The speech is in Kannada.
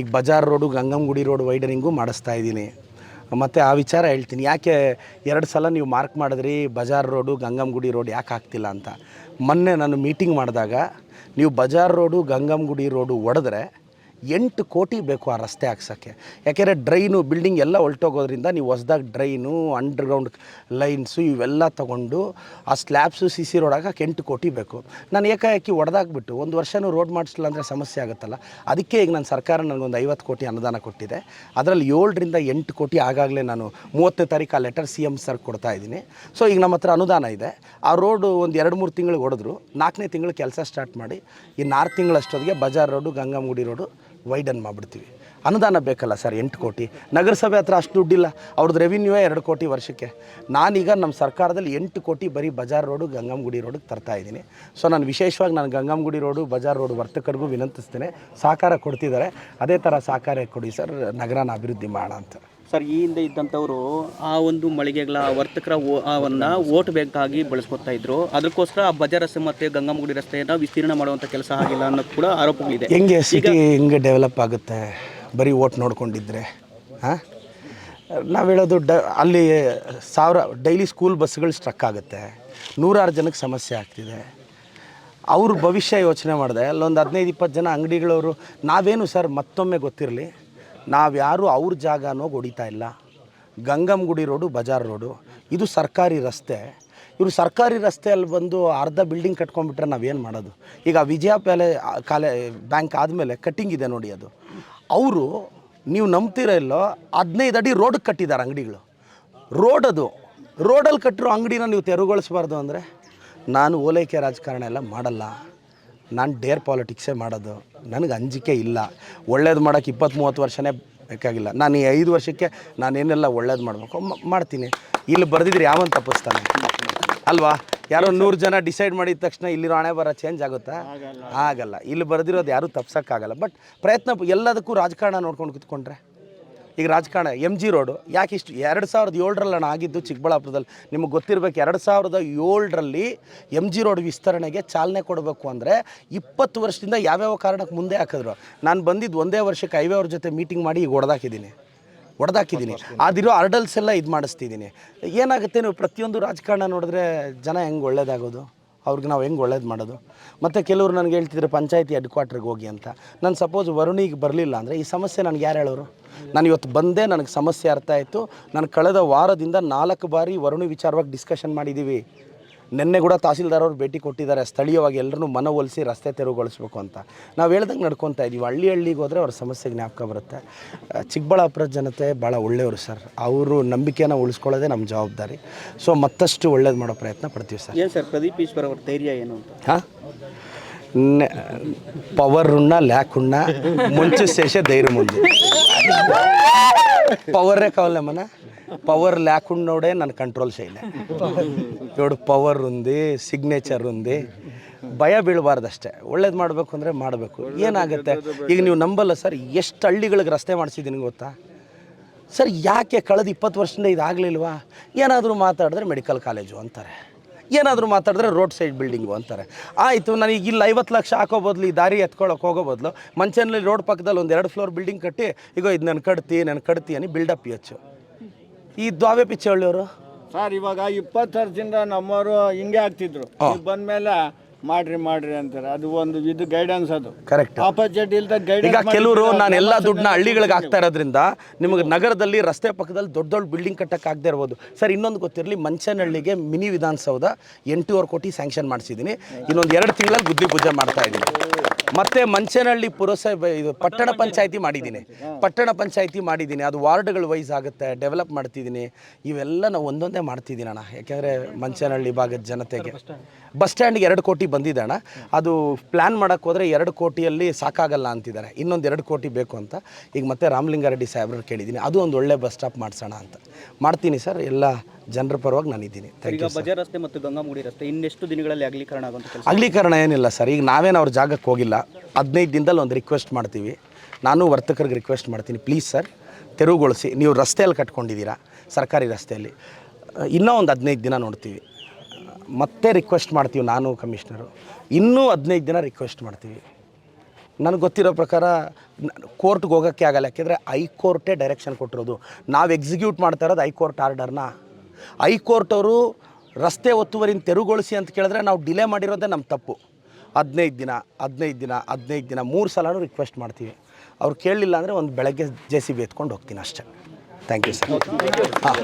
ಈಗ bazaar road Gangangudi road widening ಮಾಡಿಸ್ತಾ ಇದ್ದೀನಿ. ಮತ್ತು ಆ ವಿಚಾರ ಹೇಳ್ತೀನಿ. ಯಾಕೆ ಎರಡು ಸಲ ನೀವು ಮಾರ್ಕ್ ಮಾಡಿದ್ರಿ ಬಜಾರ್ ರೋಡು ಗಂಗಂಗುಡಿ ರೋಡ್ ಯಾಕೆ ಆಗ್ತಿಲ್ಲ ಅಂತ. ಮೊನ್ನೆ ನಾನು ಮೀಟಿಂಗ್ ಮಾಡಿದಾಗ ನೀವು ಬಜಾರ್ ರೋಡು ಗಂಗಂಗುಡಿ ರೋಡು ಒಡೆದ್ರೆ ಎಂಟು ಕೋಟಿ ಬೇಕು ಆ ರಸ್ತೆ ಹಾಕ್ಸೋಕ್ಕೆ. ಯಾಕೆಂದರೆ ಡ್ರೈನು ಬಿಲ್ಡಿಂಗ್ ಎಲ್ಲ ಹೊಲ್ಟೋಗೋದ್ರಿಂದ ನೀವು ಹೊಸ್ದಾಗಿ ಡ್ರೈನು ಅಂಡರ್ಗ್ರೌಂಡ್ ಲೈನ್ಸು ಇವೆಲ್ಲ ತೊಗೊಂಡು ಆ ಸ್ಲ್ಯಾಬ್ಸು ಸಿ ಸಿ ರೋಡ್ ಎಂಟು ಕೋಟಿ ಬೇಕು. ನಾನು ಏಕಾಏಕಿ ಹೊಡೆದಾಕ್ಬಿಟ್ಟು ಒಂದು ವರ್ಷನೂ ರೋಡ್ ಮಾಡಿಸಿಲ್ಲ ಅಂದರೆ ಸಮಸ್ಯೆ ಆಗುತ್ತಲ್ಲ? ಅದಕ್ಕೆ ಈಗ ನಾನು ಸರ್ಕಾರ ನನಗೊಂದು ಐವತ್ತು ಕೋಟಿ ಅನುದಾನ ಕೊಟ್ಟಿದೆ. ಅದರಲ್ಲಿ ಏಳರಿಂದ ಎಂಟು ಕೋಟಿ ಆಗಾಗಲೇ ನಾನು ಮೂವತ್ತನೇ ತಾರೀಕು ಆ ಲೆಟರ್ ಸಿ ಎಂ ಸರ್ ಕೊಡ್ತಾ ಇದ್ದೀನಿ. ಸೊ ಈಗ ನಮ್ಮ ಹತ್ರ ಅನುದಾನ ಇದೆ. ಆ ರೋಡು ಒಂದು ಎರಡು ಮೂರು ತಿಂಗಳಿಗೆ ಹೊಡೆದ್ರು. ನಾಲ್ಕನೇ ತಿಂಗಳು ಕೆಲಸ ಸ್ಟಾರ್ಟ್ ಮಾಡಿ. ಇನ್ನು ಆರು ತಿಂಗಳಷ್ಟೊತ್ತಿಗೆ bazaar road Gangamudi road widen ಮಾಡಿಬಿಡ್ತೀವಿ. ಅನುದಾನ ಬೇಕಲ್ಲ ಸರ್, ಎಂಟು ಕೋಟಿ. ನಗರಸಭೆ ಹತ್ರ ಅಷ್ಟು ದುಡ್ಡಿಲ್ಲ. ಅವ್ರದ್ದು ರೆವಿನ್ಯೂವೇ ಎರಡು ಕೋಟಿ ವರ್ಷಕ್ಕೆ. ನಾನೀಗ ನಮ್ಮ ಸರ್ಕಾರದಲ್ಲಿ ಎಂಟು ಕೋಟಿ ಬರೀ ಬಜಾರ್ ರೋಡು ಗಂಗಂಗುಡಿ ರೋಡಿಗೆ ತರ್ತಾ ಇದ್ದೀನಿ. ಸೊ ನಾನು ವಿಶೇಷವಾಗಿ ನಾನು ಗಂಗಮ್ಮಗುಡಿ ರೋಡು, ಬಜಾರ್ ರೋಡು ವರ್ತಕರಿಗೂ ವಿನಂತಿಸ್ತೇನೆ. ಸಹಕಾರ ಕೊಡ್ತಿದ್ದಾರೆ. ಅದೇ ಥರ ಸಹಕಾರ ಕೊಡಿ ಸರ್, ನಗರನ ಅಭಿವೃದ್ಧಿ ಮಾಡೋಣ ಅಂತ. ಸರ್ ಈ ಹಿಂದೆ ಇದ್ದಂಥವರು ಆ ಒಂದು ಮಳಿಗೆಗಳ ವರ್ತಕರ ಅವನ್ನ ಓಟ್ ಬೇಕಾಗಿ ಬಳಸ್ಕೊತಾ ಇದ್ರು. ಅದಕ್ಕೋಸ್ಕರ ಆ ಬಜಾರ್ ರಸ್ತೆ ಮತ್ತು ಗಂಗಮ್ಮಗುಡಿ ರಸ್ತೆಯನ್ನು ವಿಸ್ತೀರ್ಣ ಮಾಡುವಂಥ ಕೆಲಸ ಆಗಿಲ್ಲ ಅನ್ನೋದು ಕೂಡ ಆರೋಪಗಳಿದೆ. ಹೆಂಗೆ ಸಿಟಿ ಹೆಂಗೆ ಡೆವಲಪ್ ಆಗುತ್ತೆ? ಬರೀ ಓಟ್ ನೋಡ್ಕೊಂಡಿದ್ರೆ ಹಾಂ? ನಾವು ಹೇಳೋದು ಡ ಅಲ್ಲಿ ಸಾವಿರ ಡೈಲಿ ಸ್ಕೂಲ್ ಬಸ್ಗಳು ಸ್ಟ್ರಕ್ ಆಗುತ್ತೆ. ನೂರಾರು ಜನಕ್ಕೆ ಸಮಸ್ಯೆ ಆಗ್ತಿದೆ. ಅವ್ರ ಭವಿಷ್ಯ ಯೋಚನೆ ಮಾಡಿದೆ ಅಲ್ಲೊಂದು ಹದಿನೈದು ಇಪ್ಪತ್ತು ಜನ ಅಂಗಡಿಗಳವರು ನಾವೇನು ಸರ್ ಮತ್ತೊಮ್ಮೆ ಗೊತ್ತಿರಲಿ? ನಾವ್ಯಾರು ಅವ್ರ ಜಾಗ ಅನ್ನೋಗಿ ಹೊಡಿತಾ ಇಲ್ಲ. Gangangudi road, Bazaar road. ಇದು ಸರ್ಕಾರಿ ರಸ್ತೆ. ಇವರು ಸರ್ಕಾರಿ ರಸ್ತೆಯಲ್ಲಿ ಬಂದು ಅರ್ಧ ಬಿಲ್ಡಿಂಗ್ ಕಟ್ಕೊಂಡ್ಬಿಟ್ರೆ ನಾವೇನು ಮಾಡೋದು? ಈಗ ವಿಜಯ ಪ್ಯಾಲೆ, ಕಾಲೇ, ಬ್ಯಾಂಕ್ ಆದಮೇಲೆ ಕಟ್ಟಿಂಗ್ ಇದೆ ನೋಡಿ ಅದು. ಅವರು, ನೀವು ನಂಬ್ತೀರ ಇಲ್ಲೋ, ಹದಿನೈದು ಅಡಿ ರೋಡ್ಗೆ ಕಟ್ಟಿದ್ದಾರೆ ಅಂಗಡಿಗಳು. ರೋಡ್ ಅದು. ರೋಡಲ್ಲಿ ಕಟ್ಟಿರೋ ಅಂಗಡಿನ ನೀವು ತೆರವುಗೊಳಿಸ್ಬಾರ್ದು ಅಂದರೆ, ನಾನು ಓಲೈಕೆ ರಾಜಕಾರಣ ಎಲ್ಲ ಮಾಡಲ್ಲ. ನಾನು ಡೇರ್ ಪಾಲಿಟಿಕ್ಸೇ ಮಾಡೋದು. ನನಗೆ ಅಂಜಿಕೆ ಇಲ್ಲ. ಒಳ್ಳೇದು ಮಾಡೋಕ್ಕೆ ಇಪ್ಪತ್ತು ಮೂವತ್ತು ವರ್ಷನೇ ಬೇಕಾಗಿಲ್ಲ. ನಾನು ಈ ಐದು ವರ್ಷಕ್ಕೆ ನಾನೇನೆಲ್ಲ ಒಳ್ಳೇದು ಮಾಡಬೇಕು ಮಾಡ್ತೀನಿ. ಇಲ್ಲಿ ಬರೆದಿದ್ರೆ ಯಾವನ್ ತಪ್ಪಿಸ್ತಾನೆ? ಅಲ್ವಾ? ಯಾರೋ ನೂರು ಜನ ಡಿಸೈಡ್ ಮಾಡಿದ ತಕ್ಷಣ ಇಲ್ಲಿರೋ ಹಣೆ ಬರ ಚೇಂಜ್ ಆಗುತ್ತಾ? ಆಗಲ್ಲ. ಇಲ್ಲಿ ಬರೆದಿರೋದು ಯಾರೂ ತಪ್ಸೋಕ್ಕಾಗಲ್ಲ. ಬಟ್ ಪ್ರಯತ್ನ ಎಲ್ಲದಕ್ಕೂ ರಾಜಕಾರಣ ನೋಡ್ಕೊಂಡು ಕೂತ್ಕೊಂಡ್ರೆ ಈಗ ರಾಜಕಾರಣ ಎಂ ಜಿ ರೋಡು ಯಾಕೆ ಇಷ್ಟು ಎರಡು ಸಾವಿರದ ಏಳರಲ್ಲಿ ನಾನು ಆಗಿದ್ದು ಚಿಕ್ಕಬಳ್ಳಾಪುರದಲ್ಲಿ? ನಿಮಗೆ ಗೊತ್ತಿರಬೇಕು ಎರಡು ಸಾವಿರದ ಏಳರಲ್ಲಿ ಎಂ ಜಿ ರೋಡ್ ವಿಸ್ತರಣೆಗೆ ಚಾಲನೆ ಕೊಡಬೇಕು ಅಂದರೆ ಇಪ್ಪತ್ತು ವರ್ಷದಿಂದ ಯಾವ್ಯಾವ ಕಾರಣಕ್ಕೆ ಮುಂದೆ ಹಾಕಿದ್ರು? ನಾನು ಬಂದಿದ್ದು ಒಂದೇ ವರ್ಷಕ್ಕೆ ಹೈವೇ ಅವ್ರ ಜೊತೆ ಮೀಟಿಂಗ್ ಮಾಡಿ ಈಗ ಹೊಡೆದಾಕಿದ್ದೀನಿ ಹೊಡೆದಾಕಿದ್ದೀನಿ ಅದಿರೋ ಅರ್ಡಲ್ಸ್ ಎಲ್ಲ ಇದು ಮಾಡಿಸ್ತಿದ್ದೀನಿ ಏನಾಗುತ್ತೆ ನೀವು ಪ್ರತಿಯೊಂದು ರಾಜಕಾರಣ ನೋಡಿದ್ರೆ ಜನ ಹೆಂಗೆ ಒಳ್ಳೇದಾಗೋದು? ಅವ್ರಿಗೆ ನಾವು ಹೆಂಗೆ ಒಳ್ಳೇದು ಮಾಡೋದು? ಮತ್ತು ಕೆಲವರು ನನಗೆ ಹೇಳ್ತಿದ್ರೆ ಪಂಚಾಯತಿ ಹೆಡ್ ಕ್ವಾರ್ಟ್ರಿಗೆ ಹೋಗಿ ಅಂತ. ನಾನು ಸಪೋಸ್ ವರುಣಿಗೆ ಬರಲಿಲ್ಲ ಅಂದರೆ ಈ ಸಮಸ್ಯೆ ನನಗೆ ಯಾರು ಹೇಳೋರು? ನಾನು ಇವತ್ತು ಬಂದೆ, ನನಗೆ ಸಮಸ್ಯೆ ಅರ್ಥ ಆಯಿತು. ನಾನು ಕಳೆದ ವಾರದಿಂದ ನಾಲ್ಕು ಬಾರಿ ವರುಣಿ ವಿಚಾರವಾಗಿ ಡಿಸ್ಕಷನ್ ಮಾಡಿದ್ದೀವಿ ನಿನ್ನೆ ಕೂಡ ತಹಸೀಲ್ದಾರ್ ಅವರು ಭೇಟಿ ಕೊಟ್ಟಿದ್ದಾರೆ. ಸ್ಥಳೀಯವಾಗಿ ಎಲ್ಲರೂ ಮನವೊಲಿಸಿ ರಸ್ತೆ ತೆರವುಗೊಳಿಸ್ಬೇಕು ಅಂತ. ನಾವು ಹೇಳ್ದಂಗೆ ನಡ್ಕೊತಾ ಇದ್ದೀವಿ ಹಳ್ಳಿ ಹಳ್ಳಿಗೆ ಹೋದರೆ ಅವ್ರ ಸಮಸ್ಯೆ ಜ್ಞಾಪಕ ಬರುತ್ತೆ. ಚಿಕ್ಕಬಳ್ಳಾಪುರ ಜನತೆ ಭಾಳ ಒಳ್ಳೆಯವರು ಸರ್. ಅವರು ನಂಬಿಕೆನ ಉಳಿಸ್ಕೊಳ್ಳೋದೇ ನಮ್ಮ ಜವಾಬ್ದಾರಿ. ಸೊ ಮತ್ತಷ್ಟು ಒಳ್ಳೇದು ಮಾಡೋ ಪ್ರಯತ್ನ ಪಡ್ತೀವಿ ಸರ್. ಏನು ಸರ್ ಪ್ರದೀಪ್ ಈಶ್ವರ್ ಅವ್ರ ಧೈರ್ಯ ಏನು ಅಂತ? ಹಾಂ? ಪವರ್ ಉಣ್ಣ ಲ್ಯಾಕ್ ಉಣ್ಣ ಮುಂಚೆ ಶೇಷ ಧೈರ್ಯ ಮುಂದೆ. ಪವರೇ ಕವಲ್ಲ పవర్ లేకున్నోడే నన్ను కంట్రోల్ చేయలే ఇప్పుడు పవర్ ఉంది ಸಿಗ್ನೇಚರ್ ఉంది ಭಯ ಬೀಳಬಾರ್ದು ಅಷ್ಟೇ ಒಳ್ಳೇದು ಮಾಡಬೇಕು ಅಂದರೆ ಮಾಡಬೇಕು ಏನಾಗುತ್ತೆ ಈಗ ನೀವು ನಂಬಲ್ಲ ಸರ್ ಎಷ್ಟು ಹಳ್ಳಿಗಳಿಗೆ ರಸ್ತೆ ಮಾಡಿಸಿದ್ದೀನಿ ಗೊತ್ತಾ ಸರ್ ಯಾಕೆ ಕಳೆದ ಇಪ್ಪತ್ತು ವರ್ಷದಿಂದ ಇದಾಗಲಿಲ್ವಾ ಏನಾದರೂ ಮಾತಾಡಿದ್ರೆ ಮೆಡಿಕಲ್ ಕಾಲೇಜು ಅಂತಾರೆ ಏನಾದರೂ ಮಾತಾಡಿದ್ರೆ ರೋಡ್ ಸೈಡ್ ಬಿಲ್ಡಿಂಗು ಅಂತಾರೆ ಆಯಿತು ನನಗೆ ಇಲ್ಲಿ ಐವತ್ತು ಲಕ್ಷ ಹಾಕೋ ಬದಲು ಈ ದಾರಿ ಎತ್ಕೊಳ್ಳೋಕೆ ಹೋಗೋ ಬದಲು ಮಂಚನಲ್ಲಿ ರೋಡ್ ಪಕ್ಕದಲ್ಲಿ ಒಂದು ಎರಡು ಫ್ಲೋರ್ ಬಿಲ್ಡಿಂಗ್ ಕಟ್ಟಿ ಈಗ ಇದು ನಾನು ಕಟ್ತಿ ನಾನು ಕಟ್ತಿ అని ಬಿಲ್ಡಪ್ ಹೆಚ್ಚು ಈ ದ್ವಾವೆ ಪಿಚ್ಚಳ್ಳಿಯವರು ಸರ್ ಇವಾಗ ಇಪ್ಪತ್ತಾರು ದಿನ ನಮ್ಮವರು ಹಿಂಗೆ ಆಗ್ತಿದ್ರು. ಬಂದ್ಮೇಲೆ ಮಾಡ್ರಿ ಮಾಡ್ರಿ ಅಂತಾರೆ. ಅದು ಒಂದು ಇದು ಗೈಡೆನ್ಸ್ ಅದು. ಕರೆಕ್ಟ್ ಆಪೋಸಿಟ್ ಇಲ್ದ ಈಗ ಗೈಡೆನ್ಸ್ ಕೆಲವರು ನಾನು ಎಲ್ಲ ದುಡ್ಡನ್ನ ಹಳ್ಳಿಗಳಿಗೆ ಹಾಕ್ತಾ ಇರೋದ್ರಿಂದ ನಿಮಗೆ ನಗರದಲ್ಲಿ ರಸ್ತೆ ಪಕ್ಕದಲ್ಲಿ ದೊಡ್ಡ ದೊಡ್ಡ ಬಿಲ್ಡಿಂಗ್ ಕಟ್ಟಕ್ಕೆ ಆಗದೆ ಇರ್ಬೋದು. ಸರ್ ಇನ್ನೊಂದು ಗೊತ್ತಿರಲಿ ಮಂಚನಹಳ್ಳಿಗೆ ಮಿನಿ ವಿಧಾನಸೌಧ ಎಂಟೂವರೆ ಕೋಟಿ ಸ್ಯಾಂಕ್ಷನ್ ಮಾಡಿಸಿದ್ದೀನಿ. ಇನ್ನೊಂದು ಎರಡು ತಿಂಗಳಲ್ಲಿ ಬುದ್ಧಿ ಪೂಜೆ ಮಾಡ್ತಾ ಇದ್ದೀನಿ. ಮತ್ತೆ ಮಂಚನಹಳ್ಳಿ ಪುರಸಭೆ ಇದು ಪಟ್ಟಣ ಪಂಚಾಯತಿ ಮಾಡಿದ್ದೀನಿ. ಪಟ್ಟಣ ಪಂಚಾಯತಿ ಮಾಡಿದ್ದೀನಿ. ಅದು ವಾರ್ಡ್ಗಳು ವೈಸ್ ಆಗುತ್ತೆ ಡೆವಲಪ್ ಮಾಡ್ತಿದ್ದೀನಿ. ಇವೆಲ್ಲ ನಾವು ಒಂದೊಂದೇ ಮಾಡ್ತಿದ್ದೀನಿ ಅಣ್ಣ ಯಾಕೆಂದರೆ ಮಂಚನಹಳ್ಳಿ ಭಾಗದ ಜನತೆಗೆ. ಬಸ್ ಸ್ಟ್ಯಾಂಡ್ಗೆ ಎರಡು ಕೋಟಿ ಬಂದಿದೆ ಅಣ್ಣ ಅದು ಪ್ಲ್ಯಾನ್ ಮಾಡೋಕ್ಕೆ ಹೋದರೆ ಎರಡು ಕೋಟಿಯಲ್ಲಿ ಸಾಕಾಗಲ್ಲ ಅಂತಿದ್ದಾರೆ. ಇನ್ನೊಂದು ಎರಡು ಕೋಟಿ ಬೇಕು ಅಂತ. ಈಗ ಮತ್ತೆ ರಾಮಲಿಂಗಾರೆಡ್ಡಿ ಸಾಹೇಬ್ರನ್ನ ಕೇಳಿದ್ದೀನಿ. ಅದು ಒಂದು ಒಳ್ಳೆ ಬಸ್ ಸ್ಟಾಪ್ ಮಾಡಿಸೋಣ ಅಂತ. ಮಾಡ್ತೀನಿ ಸರ್. ಎಲ್ಲ ಜನರ ಪರವಾಗಿ ನಾನಿದ್ದೀನಿ ಈಗ ಯು ಬಜಾರ್ ರಸ್ತೆ ಮತ್ತು ಗಂಗಾಮುಡಿ ರಸ್ತೆ ಇನ್ನೆಷ್ಟು ದಿನಗಳಲ್ಲಿ ಅಗಲೀಕರಣ ಆಗುವಂಥ ಅಗಲೀಕರಣ ಏನಿಲ್ಲ ಸರ್. ಈಗ ನಾವೇನು ಅವ್ರ ಜಾಗಕ್ಕೆ ಹೋಗಿಲ್ಲ. ಹದಿನೈದು ದಿನದಲ್ಲಿ ಒಂದು ರಿಕ್ವೆಸ್ಟ್ ಮಾಡ್ತೀವಿ. ನಾನು ವರ್ತಕರಿಗೆ ರಿಕ್ವೆಸ್ಟ್ ಮಾಡ್ತೀನಿ. ಪ್ಲೀಸ್ ಸರ್ ತೆರವುಗೊಳಿಸಿ. ನೀವು ರಸ್ತೆಯಲ್ಲಿ ಕಟ್ಕೊಂಡಿದ್ದೀರಾ? ಸರ್ಕಾರಿ ರಸ್ತೆಯಲ್ಲಿ. ಇನ್ನೂ ಒಂದು ಹದಿನೈದು ದಿನ ನೋಡ್ತೀವಿ. ಮತ್ತೆ ರಿಕ್ವೆಸ್ಟ್ ಮಾಡ್ತೀವಿ ನಾನು ಕಮಿಷ್ನರು ಇನ್ನೂ ಹದಿನೈದು ದಿನ ರಿಕ್ವೆಸ್ಟ್ ಮಾಡ್ತೀವಿ. ನನಗೆ ಗೊತ್ತಿರೋ ಪ್ರಕಾರ ಕೋರ್ಟ್ಗೆ ಹೋಗೋಕ್ಕೆ ಆಗಲ್ಲ. ಯಾಕೆಂದರೆ ಹೈಕೋರ್ಟೇ ಡೈರೆಕ್ಷನ್ ಕೊಟ್ಟಿರೋದು. ನಾವು ಎಕ್ಸಿಕ್ಯೂಟ್ ಮಾಡ್ತಾ ಇರೋದು ಹೈಕೋರ್ಟ್ ಆರ್ಡರ್ನ ಹೈಕೋರ್ಟ್ ಅವರು ರಸ್ತೆ ಒತ್ತುವರಿನ ತೆರವುಗೊಳಿಸಿ ಅಂತ ಕೇಳಿದ್ರೆ ನಾವು ಡಿಲೇ ಮಾಡಿರೋದೇ ನಮ್ಮ ತಪ್ಪು. ಹದಿನೈದು ದಿನ ಹದಿನೈದು ದಿನ ಹದಿನೈದು ದಿನ ಮೂರು ಸಲನೂ ರಿಕ್ವೆಸ್ಟ್ ಮಾಡ್ತೀವಿ. ಅವ್ರು ಕೇಳಲಿಲ್ಲ ಅಂದರೆ ಒಂದು ಬೆಳಗ್ಗೆ ಜೆ ಸಿ ಬಿ ಎತ್ಕೊಂಡು ಹೋಗ್ತೀನಿ ಅಷ್ಟೇ. ಥ್ಯಾಂಕ್ ಯು ಸರ್ ಹಾಂ.